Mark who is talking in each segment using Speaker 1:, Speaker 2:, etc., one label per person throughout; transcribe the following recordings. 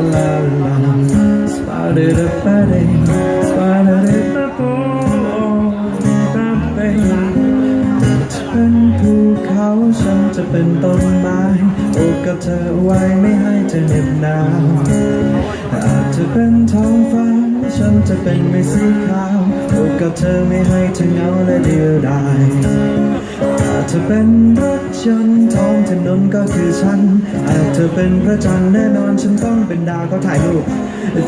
Speaker 1: la la la, spider the body, spider the oh, Barbie. จะเป็นภูเขาฉันจะเป็นต้นไม้โอบกับเธอไว้ไม่ให้เธอเหน็บหนาวอาจจะเป็นท้องฟ้าฉันจะเป็นเมฆสีขาวโอบกับเธอไม่ให้เธอเหงาและเดียวดาย อาจะเป็นรถยนต์ท้องถนนก็คือฉัน อาจจะเป็นพระจันทร์แน่นอนฉันต้องเป็นดาวก็ถ่ายรูป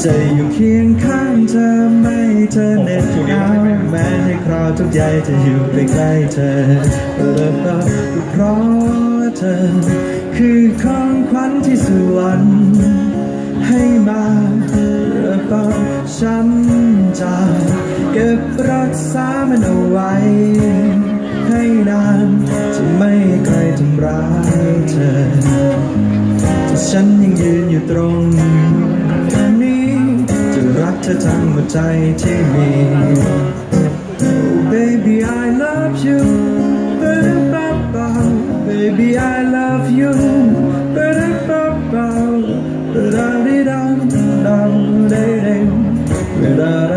Speaker 1: จะอยู่เคียงข้างเธอไม่เธอเหน็บหนาวแม้ในคราวทุกใจจะอยู่ใกล้ๆเธอเพราะเธอ คือของขวัญที่สวรรค์ให้มาและก็ฉันจะเก็บรักษามันเอาไว้ ใครทำร้ายเธอถ้าฉันยังยืนอยู่ตรงนี้ จะรักเธอทั้งหัวใจที่มี Oh baby I love you Ba-da-ba-ba. Baby I love you Ba-da-ba-ba. Ba-da-dee-dum-dum-dee-ding. Ba-da-da-da-da-da.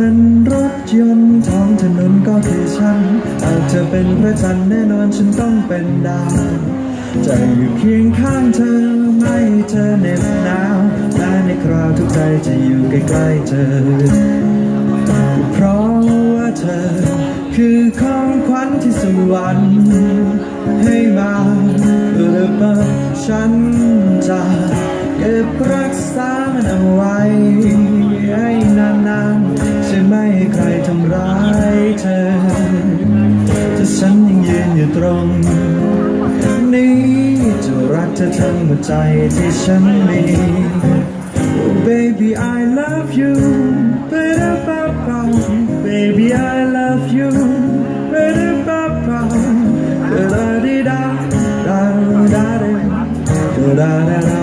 Speaker 1: เป็นรถยนต์ท้องถนนก็คือฉัน อาจจะเป็นพระจันทร์แน่นอนฉันต้องเป็นดาวจะอยู่เคียงข้างเธอไม่เธอเหน็บหนาวแม้ในคราวทุกใจจะอยู่ใกล้ๆเธอ เพราะว่าเธอ คือของขวัญที่สวรรค์ให้มาเพื่อเปิดฉันจะเก็บรักษามันเอาไว้ ใครทำร้ายเธอถ้าฉันยังยืนอยู่ตรง นี้จะรักเธอทั้งหัวใจที่ฉันมี Oh baby I love you Ba-da-ba-ba. Baby I love you Ba-da-ba-ba. Da-da-dee-da. Da-da-da-da. Da-da-da-da-da-da.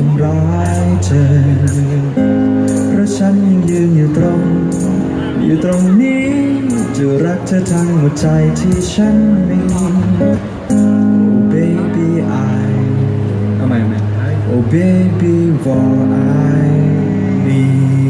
Speaker 1: ทำร้ายเธอ เพราะฉันยังยืนอยู่ตรง อยู่ตรงนี้ จะรักเธอทั้งหัวใจที่ฉันมี Oh baby I
Speaker 2: ทำไมไหม
Speaker 1: Oh baby, for I